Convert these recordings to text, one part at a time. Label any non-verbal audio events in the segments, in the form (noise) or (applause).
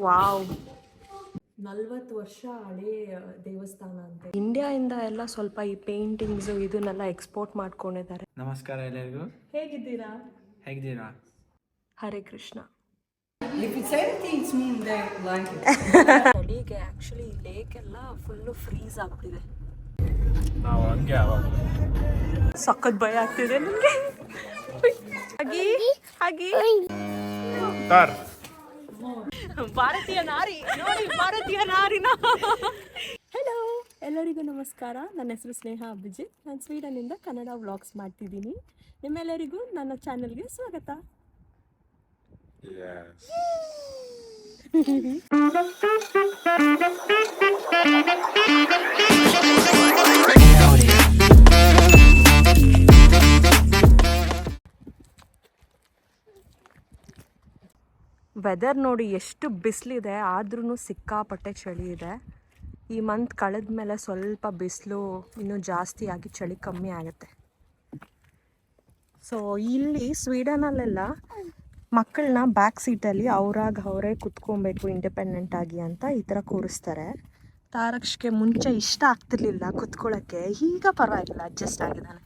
Wow. ನಲ್ವತ್ತು ವರ್ಷ ಹಳೇ ದೇವಸ್ಥಾನ ಅಂತ. ಇಂಡಿಯಾಯಿಂದ ಎಲ್ಲ ಸ್ವಲ್ಪ ಈ ಪೇಂಟಿಂಗ್ಸ್ ಇದನ್ನೆಲ್ಲ ಎಕ್ಸ್ಪೋರ್ಟ್ ಮಾಡ್ಕೊಂಡಿದ್ದಾರೆ. ನಮಸ್ಕಾರ ಎಲ್ಲರಿಗೂ. ಹೇಗಿದ್ದೀರಾ? ಹೇಗಿದ್ದೀರಾ? ಹರೇ ಕೃಷ್ಣ. ಚಳಿಗೆ ಆಕ್ಚುಲಿ ಲೇಕ್ ಎಲ್ಲ ಫುಲ್ಲು ಫ್ರೀಸ್ ಆಗ್ತಿದೆ. ನಾವು ಹಂಗೆ ಸಖತ್ ಭಯ ಆಗ್ತಿದೆ ನನಗೆ. ಹಾಗೆ ಹಾಗೆ ಭಾರತೀಯ ನಾರಿ. ನೋಡಿ ಭಾರತೀಯ ನಾರಿನ. ಹಲೋ ಎಲ್ಲರಿಗೂ ನಮಸ್ಕಾರ. ನನ್ನ ಹೆಸರು ಸ್ನೇಹ ಅಭಿಜಿತ್. ನಾನು ಸ್ವೀಡನ್ನಿಂದ ಕನ್ನಡ ವ್ಲಾಗ್ಸ್ ಮಾಡ್ತಿದ್ದೀನಿ. ನಿಮ್ಮೆಲ್ಲರಿಗೂ ನನ್ನ ಚಾನಲ್ಗೆ ಸ್ವಾಗತ. (laughs) ವೆದರ್ ನೋಡಿ ಎಷ್ಟು ಬಿಸಿಲಿದೆ ಆದ್ರೂ ಸಿಕ್ಕಾಪಟ್ಟೆ ಚಳಿ ಇದೆ. ಈ ಮಂತ್ ಕಳೆದ ಮೇಲೆ ಸ್ವಲ್ಪ ಬಿಸಿಲು ಇನ್ನೂ ಜಾಸ್ತಿ ಆಗಿ ಚಳಿ ಕಮ್ಮಿ ಆಗುತ್ತೆ. ಸೊ ಇಲ್ಲಿ ಸ್ವೀಡನಲ್ಲೆಲ್ಲ ಮಕ್ಕಳನ್ನ ಬ್ಯಾಕ್ ಸೀಟಲ್ಲಿ ಅವರಾಗ ಅವರೇ ಕುತ್ಕೊಬೇಕು ಇಂಡಿಪೆಂಡೆಂಟ್ ಆಗಿ ಅಂತ ಈ ಥರ ಕೂರಿಸ್ತಾರೆ. ತಾರಕ್ಷಿಗೆ ಮುಂಚೆ ಇಷ್ಟ ಆಗ್ತಿರ್ಲಿಲ್ಲ ಕುತ್ಕೊಳ್ಳೋಕ್ಕೆ ಈಗ ಪರವಾಗಿಲ್ಲ ಅಡ್ಜಸ್ಟ್ ಆಗಿದ್ದಾನೆ.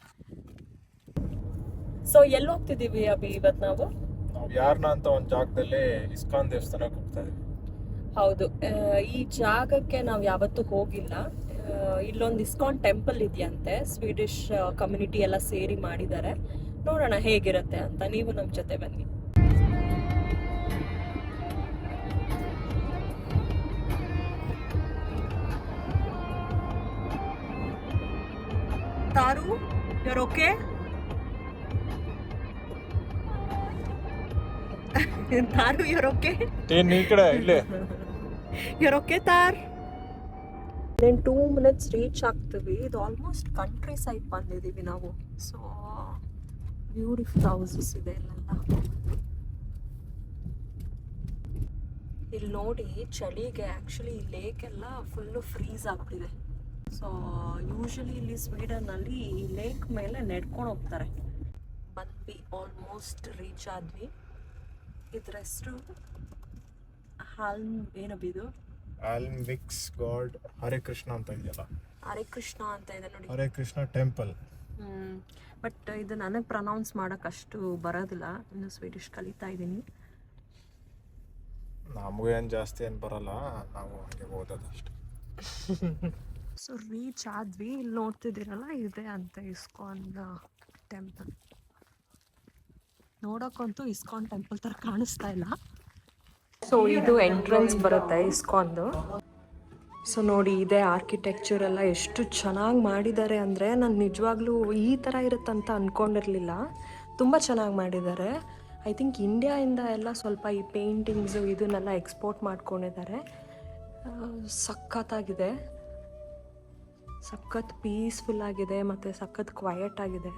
ಸೊ ಎಲ್ಲಿ ಹೋಗ್ತಿದ್ದೀವಿ ಅಭಿ ಇವತ್ತು ನಾವು? ನಾವು ಯಾರನ್ನ ಅಂತ ಒಂದು ಜಾಗದಲ್ಲಿ ಇಸ್ಕಾನ್ ದೇವಸ್ಥಾನಕ್ಕೆ ಹೋಗ್ತಾ ಇದ್ವಿ. ಹೌದು. ಈ ಜಾಗಕ್ಕೆ ನಾವು ಯಾವತ್ತೂ ಹೋಗಿಲ್ಲ. ಇಲ್ಲೊಂದು ಇಸ್ಕಾನ್ ಟೆಂಪಲ್ ಇದೆಯಂತೆ. ಸ್ವೀಡಿಷ್ ಕಮ್ಯುನಿಟಿ ಎಲ್ಲ ಸೇರಿ ಮಾಡಿದ್ದಾರೆ. ನೋಡೋಣ ಹೇಗಿರುತ್ತೆ ಅಂತ. ನೀವು ನಮ್ಮ ಜೊತೆ ಬನ್ನಿ. ತಾರು you're ತಾರು okay ಏನ್ ಈ ಕಡೆ ಇಲ್ಲೇ okay ತಾರ್ ದೆನ್ ಟೂ ಮಿನಿಟ್ಸ್ ರೀಚ್ ಆಗ್ತೀವಿ ಇದು ಆಲ್ಮೋಸ್ಟ್ ಕಂಟ್ರಿ ಸೈಡ್ ಬಂದಿದ್ದೀವಿ ನಾವು. ಸೊ ಬ್ಯೂಟಿಫುಲ್ ಹೌಸಸ್ ಇದೆ ಇಲ್ಲೆಲ್ಲ. ಇಲ್ಲಿ ನೋಡಿ ಚಳಿಗೆ ಆ್ಯಕ್ಚುಲಿ ಲೇಕ್ ಎಲ್ಲ ಫುಲ್ಲು ಫ್ರೀಸ್ ಆಗ್ತಿದೆ ಸೊ ಯೂಶಲಿ ಇಲ್ಲಿ ಸ್ವೀಡನ್ನಲ್ಲಿ ಈ ಲೇಕ್ ಮೇಲೆ ನೆಡ್ಕೊಂಡು ಹೋಗ್ತಾರೆ. ಬಂದ್ವಿ ಆಲ್ಮೋಸ್ಟ್ ರೀಚ್ ಆದ್ವಿ. ಇದ್ರ ಹೆಸರು ಹಾಲ್ಮ್ ಏನಬ್ಬಿದು Almviks god Hare Krishna ಅಂತ ಇದೆಯಲ್ಲ? ಹರೇ ಕೃಷ್ಣ ಅಂತ ಇದೆ ನೋಡಿ. ಹರೇ ಕೃಷ್ಣ ಟೆಂಪಲ್. ಬಟ್ ಇದು ನನಗೆ ಪ್ರನೌನ್ಸ್ ಮಾಡೋಕೆ ಅಷ್ಟು ಬರೋದಿಲ್ಲ. ಇನ್ನು ಸ್ವೀಡಿಷ್ ಕಲಿತಾ ಇದ್ದೀನಿ. ನಮಗೂ ಏನು ಜಾಸ್ತಿ ಏನು ಬರಲ್ಲ. ನಾವು ಹಂಗೆ ಓದೋದು ಅಷ್ಟೇ. ಸೊ ರೀಚ್ ಆದ್ವಿ. ಇಲ್ಲಿ ನೋಡ್ತಿದ್ದೀರಲ್ಲ ಇದೆ ಅಂತ ಇಸ್ಕಾನ್ ಟೆಂಪಲ್ ನೋಡೋಕ್ಕಂತೂ ಇಸ್ಕಾನ್ ಟೆಂಪಲ್ ಥರ ಕಾಣಿಸ್ತಾ ಇಲ್ಲ. ಸೊ ಇದು ಎಂಟ್ರೆನ್ಸ್ ಬರುತ್ತೆ ಇಸ್ಕಾನ್ದು. ಸೊ ನೋಡಿ, ಇದೇ ಆರ್ಕಿಟೆಕ್ಚರ್ ಎಲ್ಲ ಎಷ್ಟು ಚೆನ್ನಾಗಿ ಮಾಡಿದ್ದಾರೆ ಅಂದರೆ ನಾನು ನಿಜವಾಗ್ಲೂ ಈ ಥರ ಇರುತ್ತಂತ ಅಂದ್ಕೊಂಡಿರಲಿಲ್ಲ ತುಂಬ ಚೆನ್ನಾಗಿ ಮಾಡಿದ್ದಾರೆ. ಐ ಥಿಂಕ್ ಇಂಡಿಯಾಯಿಂದ ಎಲ್ಲ ಸ್ವಲ್ಪ ಈ ಪೇಂಟಿಂಗ್ಸು ಇದನ್ನೆಲ್ಲ ಎಕ್ಸ್ಪೋರ್ಟ್ ಮಾಡ್ಕೊಂಡಿದ್ದಾರೆ. ಸಖತ್ತಾಗಿದೆ. ಸಖತ್ ಪೀಸ್ಫುಲ್ ಆಗಿದೆ ಮತ್ತು ಸಖತ್ ಕ್ವಯಟ್ ಆಗಿದೆ.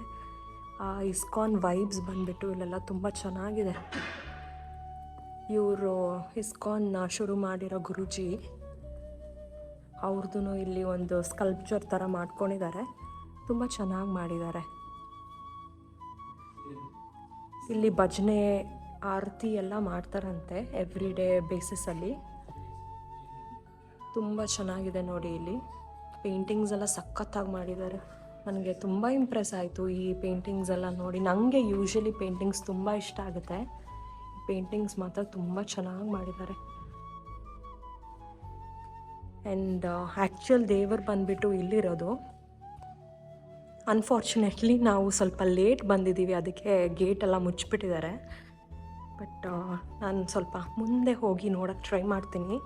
ಆ ಇಸ್ಕಾನ್ ವೈಬ್ಸ್ ಬಂದ್ಬಿಟ್ಟು ಇಲ್ಲೆಲ್ಲ ತುಂಬ ಚೆನ್ನಾಗಿದೆ. ಇವರು ಇಸ್ಕಾನ್ನ ಶುರು ಮಾಡಿರೋ ಗುರುಜಿ ಅವ್ರದ್ದು ಇಲ್ಲಿ ಒಂದು ಸ್ಕಲ್ಪ್ಚರ್ ಥರ ಮಾಡ್ಕೊಂಡಿದ್ದಾರೆ. ತುಂಬ ಚೆನ್ನಾಗಿ ಮಾಡಿದ್ದಾರೆ. ಇಲ್ಲಿ ಭಜನೆ, ಆರತಿ ಎಲ್ಲ ಮಾಡ್ತಾರಂತೆ ಎವ್ರಿ ಡೇ ಬೇಸಿಸಲ್ಲಿ ತುಂಬ ಚೆನ್ನಾಗಿದೆ ನೋಡಿ ಇಲ್ಲಿ. ಪೇಂಟಿಂಗ್ಸ್ ಎಲ್ಲ ಸಖತ್ತಾಗಿ ಮಾಡಿದ್ದಾರೆ. ನನಗೆ ತುಂಬ ಇಂಪ್ರೆಸ್ ಆಯಿತು ಈ ಪೇಂಟಿಂಗ್ಸ್ ಎಲ್ಲ ನೋಡಿ. ನನಗೆ ಯೂಶಲಿ ಪೇಂಟಿಂಗ್ಸ್ ತುಂಬ ಇಷ್ಟ ಆಗುತ್ತೆ. ಪೇಂಟಿಂಗ್ಸ್ ಮಾತ್ರ ತುಂಬ ಚೆನ್ನಾಗಿ ಮಾಡಿದ್ದಾರೆ. ಆ್ಯಂಡ್ ಆ್ಯಕ್ಚುಯಲ್ ದೇವರು ಬಂದುಬಿಟ್ಟು ಇಲ್ಲಿರೋದು. ಅನ್ಫಾರ್ಚುನೇಟ್ಲಿ ನಾವು ಸ್ವಲ್ಪ ಲೇಟ್ ಬಂದಿದ್ದೀವಿ. ಅದಕ್ಕೆ ಗೇಟ್ ಎಲ್ಲ ಮುಚ್ಚಿಬಿಟ್ಟಿದ್ದಾರೆ. ಬಟ್ ನಾನು ಸ್ವಲ್ಪ ಮುಂದೆ ಹೋಗಿ ನೋಡೋಕ್ಕೆ ಟ್ರೈ ಮಾಡ್ತೀನಿ.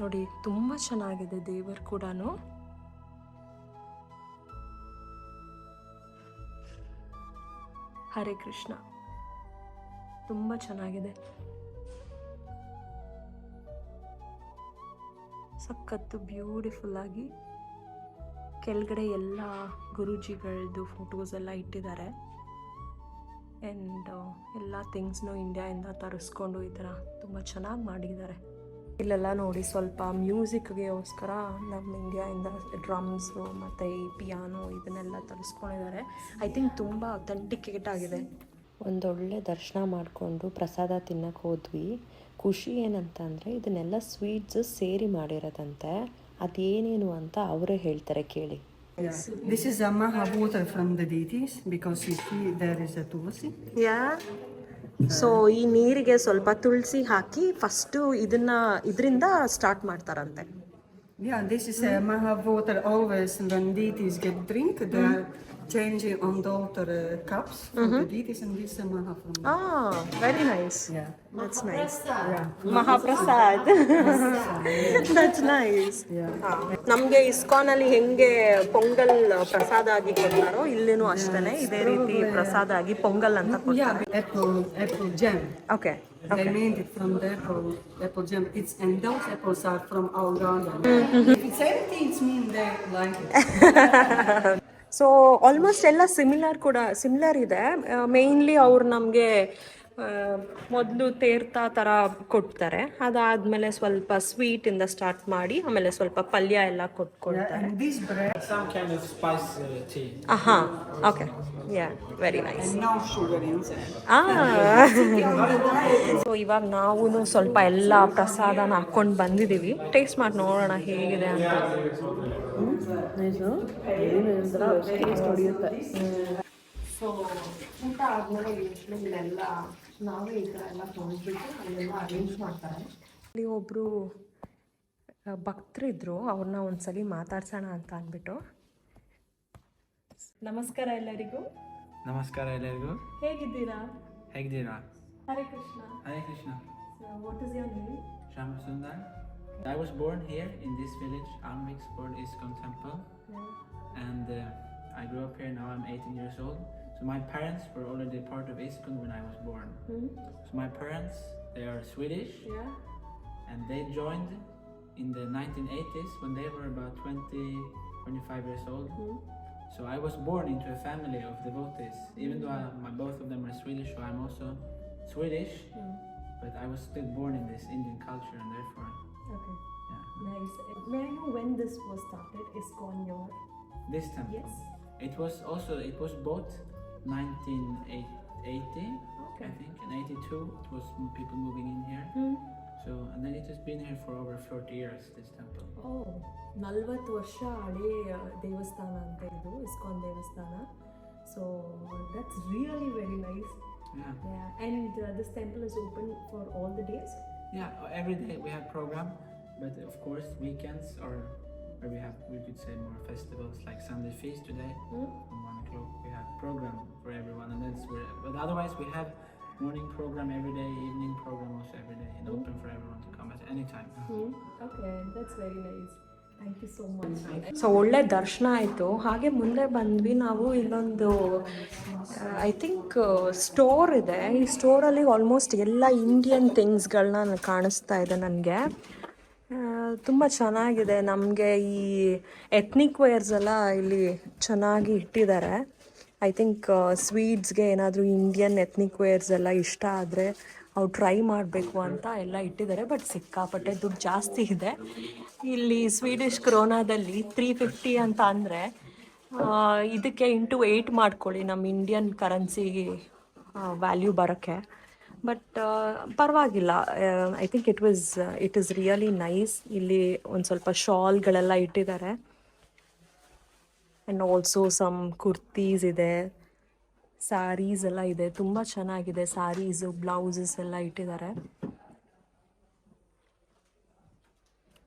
ನೋಡಿ, ತುಂಬ ಚೆನ್ನಾಗಿದೆ ದೇವರು ಕೂಡ ಹರೇ ಕೃಷ್ಣ. ತುಂಬ ಚೆನ್ನಾಗಿದೆ. ಸಖತ್ತು ಬ್ಯೂಟಿಫುಲ್ ಆಗಿ ಕೆಳಗಡೆ ಎಲ್ಲ ಗುರೂಜಿಗಳದ್ದು ಫೋಟೋಸ್ ಎಲ್ಲ ಇಟ್ಟಿದ್ದಾರೆ. ಆ್ಯಂಡ್ ಎಲ್ಲ ಥಿಂಗ್ಸ್ನು ಇಂಡಿಯಾಯಿಂದ ತರಿಸ್ಕೊಂಡು ಈ ಥರ ತುಂಬ ಚೆನ್ನಾಗಿ ಮಾಡಿದ್ದಾರೆ. ಇಲ್ಲೆಲ್ಲ ನೋಡಿ ಸ್ವಲ್ಪ ಮ್ಯೂಸಿಕ್ಗೆಗೋಸ್ಕರ ನಮ್ಮ ಇಂಡಿಯಾಯಿಂದ ಡ್ರಮ್ಸು ಮತ್ತು ಈ ಪಿಯಾನೋ ಇದನ್ನೆಲ್ಲ ತರಿಸ್ಕೊಂಡಿದ್ದಾರೆ. ಐ ಥಿಂಕ್ ತುಂಬ ಅಥೆಂಟಿಕೇಟ್ ಆಗಿದೆ. ಒಂದೊಳ್ಳೆ ದರ್ಶನ ಮಾಡಿಕೊಂಡು ಪ್ರಸಾದ ತಿನ್ನಕ್ಕೆ ಹೋದ್ವಿ. ಖುಷಿ ಏನಂತಂದರೆ ಇದನ್ನೆಲ್ಲ ಸ್ವೀಟ್ಸ್ ಸೇರಿ ಮಾಡಿರೋದಂತೆ. ಅದೇನೇನು ಅಂತ ಅವರೇ ಹೇಳ್ತಾರೆ ಕೇಳಿ. This This is Amma maha water from the deities because you see there is a tulsi. Yeah so ಈ ನೀರಿಗೆ ಸ್ವಲ್ಪ ತುಳಸಿ ಹಾಕಿ ಫಸ್ಟು ಇದನ್ನ ಇದರಿಂದ ಸ್ಟಾರ್ಟ್ ಮಾಡ್ತಾರಂತೆ. Yeah, this is uh, maha water always when deities get drink, they are changing on the altar uh, cups for the deities and this is uh, maha from Oh, very nice. Yeah. That's nice. Nice Mahaprasad that's nice ನಮಗೆ ಇಸ್ಕಾನಲ್ಲಿ ಹೆಂಗೆ ಪೊಂಗಲ್ ಪ್ರಸಾದ ಆಗಿ ಕೊಡ್ತಾರೋ ಇಲ್ಲಿನೂ ಅಷ್ಟೇನೆ ಇದೇ ರೀತಿ ಪ್ರಸಾದ ಆಗಿ ಪೊಂಗಲ್ ಅಂತ Yeah, apple, apple jam. Okay They made it from the apple, apple jam. It's and those apples are from our garden. If it's empty, it means they like it. So almost ಎಲ್ಲ similar ಕೂಡ similar ಇದೆ mainly ಅವ್ರು ನಮಗೆ ಮೊದಲು ತೇರ್ತಾ ಥರ ಕೊಡ್ತಾರೆ. ಅದಾದಮೇಲೆ ಸ್ವಲ್ಪ ಸ್ವೀಟಿಂದ ಸ್ಟಾರ್ಟ್ ಮಾಡಿ ಆಮೇಲೆ ಸ್ವಲ್ಪ ಪಲ್ಯ ಎಲ್ಲ ಕೊಟ್ಕೊಳ್ತಾರೆ. ಹಾಂ okay yeah very nice so ಇವಾಗ ನಾವು ಸ್ವಲ್ಪ ಎಲ್ಲ ಪ್ರಸಾದನ ಹಾಕ್ಕೊಂಡು ಬಂದಿದ್ದೀವಿ ಟೇಸ್ಟ್ ಮಾಡಿ ನೋಡೋಣ ಹೇಗಿದೆ ಅಂತ. ಸೊ ಊಟ ಆದಮೇಲೆ ಇಲ್ಲೆಲ್ಲ ನಾವೇ ಈ ಥರ ಎಲ್ಲ ತೊಗೊಂಡ್ಬಿಟ್ಟು ಅಲ್ಲೆಲ್ಲ ಅರೇಂಜ್ ಮಾಡ್ತಾರೆ. ಇಲ್ಲಿ ಒಬ್ಬರು ಭಕ್ತರಿದ್ದರು ಅವ್ರನ್ನ ಒಂದ್ಸಲಿ ಮಾತಾಡ್ಸೋಣ ಅಂತ ಅಂದ್ಬಿಟ್ಟು. ನಮಸ್ಕಾರ ಎಲ್ಲರಿಗೂ. ನಮಸ್ಕಾರ ಎಲ್ಲರಿಗೂ. ಹೇಗಿದ್ದೀರಾ? ಹೇಗಿದ್ದೀರಾ? Hare Krishna. Hare Krishna. What is your name Shyama Sundar. I was born here in this village, board Iskon Temple, and uh, I grew up here. Now am 18 years old. So my parents were already part of Iskon when I was born. Hmm? So my parents, they are Swedish, and they joined in the 1980s when they were about 20, 25 years old. Hmm? So I was born into a family of devotees, even though I, my, both of them are Swedish, so I'm also Swedish, but I was still born in this Indian culture, and therefore, Okay, yeah, nice. May I know when this was started? ISKCON your this temple. yes. It was also it was bought 1980, Okay. I think, and 82 it was m- people moving in here. So and then it has been here for over 40 years. This temple. ಓ ನಲ್ವತ್ತು ವರ್ಷ ಹಳೆ ಆ, ದೇವಸ್ಥಾನ ಅಂತ ಇದು ISKCON ದೇವಸ್ಥಾನ so that's really very nice Yeah, and this temple is open for all the days yeah. Every day we have program, but of course weekends or where we have we could say more festivals like Sunday feast today. From program for everyone, and that's where. But otherwise we have morning program every day, evening program also every day, and mm. open for everyone to come at any time. That's very nice thank you so much so ಒಳ್ಳೆ ದರ್ಶನ ಆಯಿತು ಹಾಗೆ ಮುಂದೆ ಬಂದ್ವಿ ನಾವು ಇಲ್ಲೊಂದು I think store ಇದೆ ಈ ಸ್ಟೋರಲ್ಲಿ ಆಲ್ಮೋಸ್ಟ್ ಎಲ್ಲ ಇಂಡಿಯನ್ ಥಿಂಗ್ಸ್ಗಳನ್ನ ಕಾಣಿಸ್ತಾ ಇದೆ ನನಗೆ ತುಂಬ ಚೆನ್ನಾಗಿದೆ ನಮಗೆ ಈ ಎತ್ನಿಕ್ ವೇರ್ಸ್ ಎಲ್ಲ ಇಲ್ಲಿ ಚೆನ್ನಾಗಿ ಇಟ್ಟಿದ್ದಾರೆ ಐ ಥಿಂಕ್ ಸ್ವೀಟ್ಸ್ಗೆ ಏನಾದರೂ ಇಂಡಿಯನ್ ಎತ್ನಿಕ್ ವೇರ್ಸ್ ಎಲ್ಲ ಇಷ್ಟ ಆದರೆ ಅವು ಟ್ರೈ ಮಾಡಬೇಕು ಅಂತ ಎಲ್ಲ ಇಟ್ಟಿದ್ದಾರೆ ಬಟ್ ಸಿಕ್ಕಾಪಟ್ಟೆ ದುಡ್ಡು ಜಾಸ್ತಿ ಇದೆ. ಇಲ್ಲಿ ಸ್ವೀಡಿಷ್ ಕ್ರೋನಾದಲ್ಲಿ ತ್ರೀ ಫಿಫ್ಟಿ ಅಂತ ಅಂದರೆ ಇದಕ್ಕೆ ಇಂಟು ಏಯ್ಟ್ ಮಾಡ್ಕೊಳ್ಳಿ ನಮ್ಮ ಇಂಡಿಯನ್ ಕರೆನ್ಸಿ ವ್ಯಾಲ್ಯೂ ಬರೋಕ್ಕೆ. ಬಟ್ ಪರವಾಗಿಲ್ಲ. I think it was it is really nice ಇಲ್ಲಿ ಒಂದು ಸ್ವಲ್ಪ ಶಾಲ್ಗಳೆಲ್ಲ ಇಟ್ಟಿದ್ದಾರೆ. ಆ್ಯಂಡ್ ಆಲ್ಸೋ ಸಮ್ ಕುರ್ತೀಸ್ ಇದೆ ಸ್ಯಾರೀಸ್ ಎಲ್ಲ ಇದೆ, ತುಂಬ ಚೆನ್ನಾಗಿದೆ ಸ್ಯಾರೀಸು ಬ್ಲೌಸಸ್ ಎಲ್ಲ ಇಟ್ಟಿದ್ದಾರೆ.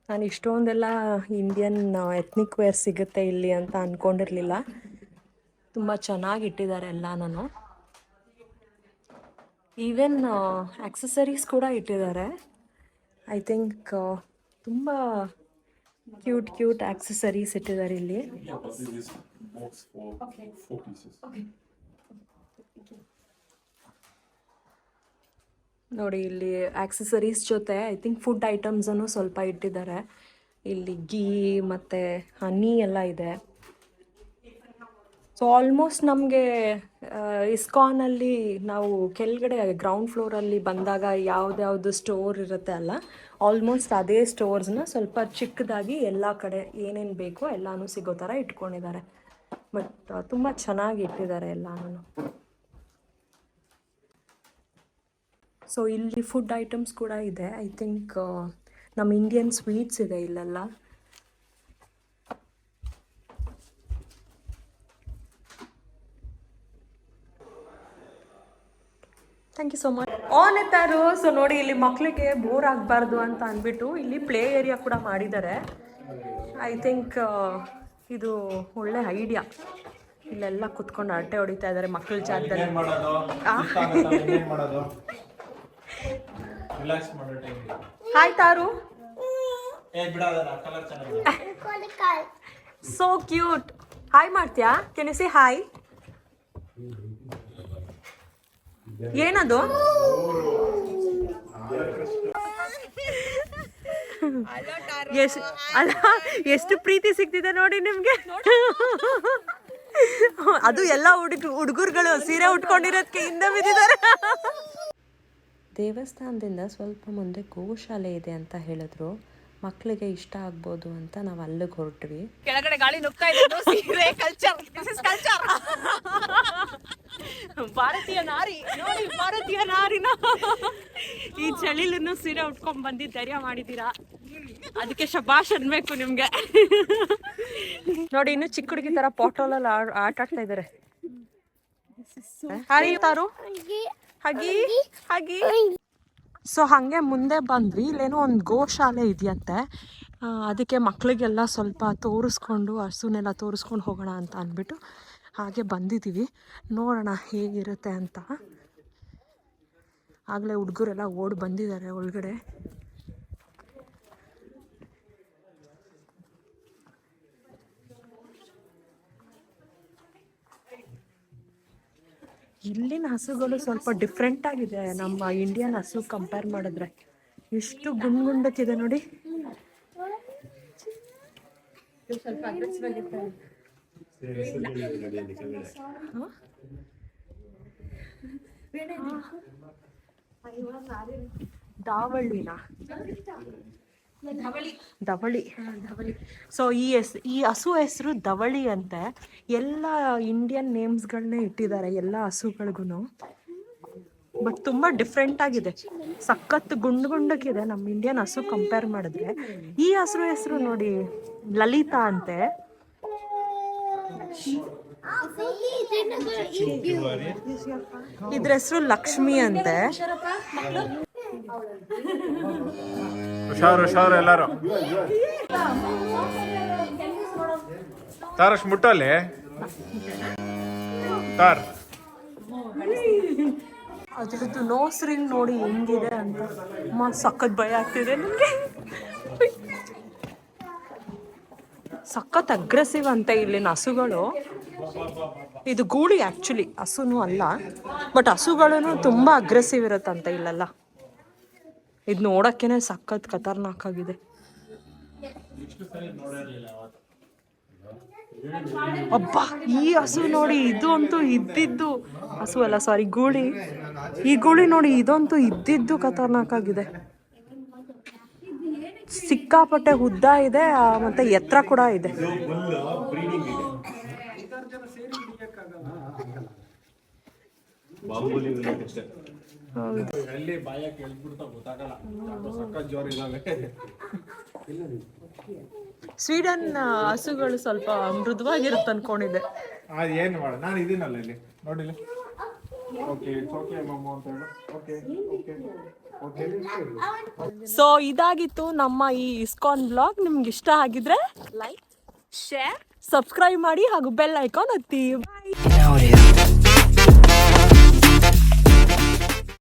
ನಾನು ಇಷ್ಟೊಂದೆಲ್ಲ ಇಂಡಿಯನ್ ಎತ್ನಿಕ್ ವೇರ್ ಸಿಗುತ್ತೆ ಇಲ್ಲಿ ಅಂತ ಅಂದ್ಕೊಂಡಿರಲಿಲ್ಲ ತುಂಬ ಚೆನ್ನಾಗಿ ಇಟ್ಟಿದ್ದಾರೆ ಎಲ್ಲ ನಾನು ಈವೆನ್ ಆಕ್ಸಸರೀಸ್ ಕೂಡ ಇಟ್ಟಿದ್ದಾರೆ. ಐ ಥಿಂಕ್ ತುಂಬ ಕ್ಯೂಟ್ ಕ್ಯೂಟ್ ಆಕ್ಸೆಸರೀಸ್ ಇಟ್ಟಿದ್ದಾರೆ ಇಲ್ಲಿ. ನೋಡಿ ಇಲ್ಲಿ ಆಕ್ಸೆಸರೀಸ್ ಜೊತೆ ಐ ಥಿಂಕ್ ಫುಡ್ ಐಟಮ್ಸನ್ನು ಸ್ವಲ್ಪ ಇಟ್ಟಿದ್ದಾರೆ. ಇಲ್ಲಿ ಗೀ ಮತ್ತು ಹನಿ ಎಲ್ಲ ಇದೆ. ಸೊ ಆಲ್ಮೋಸ್ಟ್ ನಮಗೆ ಇಸ್ಕಾನಲ್ಲಿ ನಾವು ಕೆಳಗಡೆ ಗ್ರೌಂಡ್ ಫ್ಲೋರಲ್ಲಿ ಬಂದಾಗ ಯಾವ್ದ್ಯಾವ್ದು ಸ್ಟೋರ್ ಇರುತ್ತೆ ಅಲ್ಲ ಆಲ್ಮೋಸ್ಟ್ ಅದೇ ಸ್ಟೋರ್ಸ್ನ ಸ್ವಲ್ಪ ಚಿಕ್ಕದಾಗಿ ಎಲ್ಲ ಕಡೆ ಏನೇನು ಬೇಕೋ ಎಲ್ಲಾನು ಸಿಗೋ ಥರ ಇಟ್ಕೊಂಡಿದ್ದಾರೆ. ಬಟ್ ತುಂಬ ಚೆನ್ನಾಗಿ ಇಟ್ಟಿದ್ದಾರೆ ಎಲ್ಲಾನು. ಸೊ ಇಲ್ಲಿ ಫುಡ್ ಐಟಮ್ಸ್ ಕೂಡ ಇದೆ. ಐ ಥಿಂಕ್ ನಮ್ಮ ಇಂಡಿಯನ್ ಸ್ವೀಟ್ಸ್ ಇದೆ ಇಲ್ಲೆಲ್ಲ. ಥ್ಯಾಂಕ್ ಯು ಸೊ ಮಚ್ ಆನ್ ಎತ್ತಾರು ಸೊ ನೋಡಿ ಇಲ್ಲಿ ಮಕ್ಕಳಿಗೆ ಬೋರ್ ಆಗಬಾರ್ದು ಅಂತ ಅಂದ್ಬಿಟ್ಟು ಇಲ್ಲಿ ಪ್ಲೇ ಏರಿಯಾ ಕೂಡ ಮಾಡಿದ್ದಾರೆ. ಐ ಥಿಂಕ್ ಇದು ಒಳ್ಳೆ ಐಡಿಯಾ ಇಲ್ಲೆಲ್ಲ ಕುತ್ಕೊಂಡು ಅರಟೆ ಹೊಡಿತಾ ಇದ್ದಾರೆ ಮಕ್ಕಳ ಜಾಗದಲ್ಲಿ. Hi Taru so cute hi ಮಾಡ್ತೀಯಾ ಕೆನ್ ಯು ಸಿ ಹಾಯ್ ಏನದು? ಎಷ್ಟು ಅಲ್ಲ ಎಷ್ಟು ಪ್ರೀತಿ ಸಿಗ್ತಿದೆ ನೋಡಿ ನಿಮ್ಗೆ. ಅದು ಎಲ್ಲ ಹುಡುಗ ಹುಡುಗರುಗಳು ಸೀರೆ ಉಟ್ಕೊಂಡಿರೋದಕ್ಕೆ ಹಿಂದೆ ಬಿದ್ದಿದ್ದಾರೆ. ದೇವಸ್ಥಾನದಿಂದ ಸ್ವಲ್ಪ ಮುಂದೆ ಗೋಶಾಲೆ ಇದೆ ಅಂತ ಹೇಳಿದ್ರು. ಮಕ್ಕಳಿಗೆ ಇಷ್ಟ ಆಗ್ಬೋದು ಅಂತ ನಾವು ಅಲ್ಲಿಗೆ ಹೊರಟ್ವಿ. ಕೆಳಗಡೆ ಗಾಳಿ ನುಗ್ತಾ ಇದೆ ಸೀರೆ ಕಲ್ಚರ್ ದಿಸ್ ಇಸ್ ಕಲ್ಚರ್ ಭಾರತೀಯ ನಾರಿ. ನೋಡಿ, ಭಾರತೀಯ ನಾರಿನ ಈ ಚಳಿಲನ್ನು ಸೀರೆ ಉಟ್ಕೊಂಡ್ ಬಂದಿ ಧೈರ್ಯ ಮಾಡಿದೀರಾ ಅದಕ್ಕೆ ಶಬಾಷ್ ಅನ್ಬೇಕು ನಿಮ್ಗೆ. ನೋಡಿ, ಇನ್ನು ಚಿಕ್ಕ ಹುಡುಗಿ ತರ ಪೋಟೋಲಲ್ಲಿ ಆಟ ಆಡ್ತಾ ಹಗಿ ಸೊ ಹಾಗೆ ಮುಂದೆ ಬಂದ್ವಿ ಇಲ್ಲೇನೋ ಒಂದು ಗೋಶಾಲೆ ಇದೆಯಂತೆ. ಅದಕ್ಕೆ ಮಕ್ಕಳಿಗೆಲ್ಲ ಸ್ವಲ್ಪ ತೋರಿಸ್ಕೊಂಡು, ಹಸುನೆಲ್ಲ ತೋರಿಸ್ಕೊಂಡು ಹೋಗೋಣ ಅಂತ ಅಂದ್ಬಿಟ್ಟು ಹಾಗೆ ಬಂದಿದ್ದೀವಿ. ನೋಡೋಣ ಹೇಗಿರುತ್ತೆ ಅಂತ. ಆಗಲೇ ಹುಡುಗರೆಲ್ಲ ಓಡಿ ಬಂದಿದ್ದಾರೆ ಒಳಗಡೆ. ಇಲ್ಲಿನ ಹಸುಗಳು ಸ್ವಲ್ಪ ಡಿಫ್ರೆಂಟ್ ಆಗಿದೆ. ನಮ್ಮ ಇಂಡಿಯನ್ ಹಸು ಕಂಪೇರ್ ಮಾಡಿದ್ರೆ. ಎಷ್ಟು ಗುಂಡ್ ಗುಂಡಕ್ಕಿದೆ ನೋಡಿ ಹ? ದಾವಳಿನ? ಧವಳಿ. ಸೊ ಈ ಹೆಸ್ ಈ ಹಸು ಹೆಸರು ಧವಳಿ ಅಂತೆ. ಎಲ್ಲ ಇಂಡಿಯನ್ ನೇಮ್ಸ್ಗಳನ್ನೇ ಇಟ್ಟಿದ್ದಾರೆ ಎಲ್ಲ ಹಸುಗಳಿಗೂ ಬಟ್ ತುಂಬ ಡಿಫ್ರೆಂಟ್ ಆಗಿದೆ. ಸಖತ್ ಗುಂಡು ಗುಂಡಕ್ಕಿದೆ ನಮ್ಮ ಇಂಡಿಯನ್ ಹಸು ಕಂಪೇರ್ ಮಾಡಿದ್ರೆ. ಈ ಹಸು ಹೆಸರು ನೋಡಿ ಲಲಿತಾ ಅಂತೆ. ಇದ್ರ ಹೆಸರು ಲಕ್ಷ್ಮಿ ಅಂತೆ. ಹುಷಾರು ಹುಷಾರು ಎಲ್ಲಾರು. ತಾರಶ್ ಮುಟ್ಟಲ್ಲಿ? ತಾರ್. ಅದ್ರದ್ದು ನೋಸ್ ರಿಂಗ್ ನೋಡಿ ಹೆಂಗಿದೆ ಅಂತ. ಅಮ್ಮ ಸಖತ್ ಭಯ ಆಗ್ತಿದೆ ನನಗೆ ಸಖತ್ ಅಗ್ರೆಸಿವ್ ಅಂತ ಇಲ್ಲಿನ ಹಸುಗಳು ಇದು ಗೂಳಿ ಆ್ಯಕ್ಚುಲಿ ಹಸುನು ಅಲ್ಲ ಬಟ್ ಹಸುಗಳೂ ತುಂಬ ಅಗ್ರೆಸಿವ್ ಇರುತ್ತಂತೆ ಇಲ್ಲೆಲ್ಲ. ಇದು ನೋಡೋಕ್ಕೇನೆ ಸಖತ್ ಖತರ್ನಾಕ್ ಆಗಿದೆ. ಅಬ್ಬ, ಈ ಹಸು ನೋಡಿ ಇದು ಅಂತೂ ಇದ್ದಿದ್ದು. ಹಸು ಅಲ್ಲ ಸಾರಿ ಗೂಳಿ. ಈ ಗೂಳಿ ನೋಡಿ ಇದಂತೂ ಇದ್ದಿದ್ದು ಖತರ್ನಾಕ್ ಆಗಿದೆ. ಸಿಕ್ಕಾಪಟ್ಟೆ ಉದ್ದ ಇದೆ ಮತ್ತು ಎತ್ತರ ಕೂಡ ಇದೆ. ಸ್ವೀಡನ್ ಹಸುಗಳು ಸ್ವಲ್ಪ ಮೃದುವಾಗಿರುತ್ತೆ ಅನ್ಕೊಂಡಿದೆ ಅದು ಏನು ಮಾಡ ನಾನು ಇದೀನಲ್ಲ ಇಲ್ಲಿ ನೋಡಿಲ್ಲ. ಸೊ ಇದಾಗಿತ್ತು ನಮ್ಮ ಈ ಇಸ್ಕಾನ್ ಬ್ಲಾಗ್ ನಿಮ್ಗೆ ಇಷ್ಟ ಆಗಿದ್ರೆ ಲೈಕ್ ಶೇರ್ ಸಬ್ಸ್ಕ್ರೈಬ್ ಮಾಡಿ ಹಾಗೂ ಬೆಲ್ ಐಕಾನ್ ಒತ್ತಿ.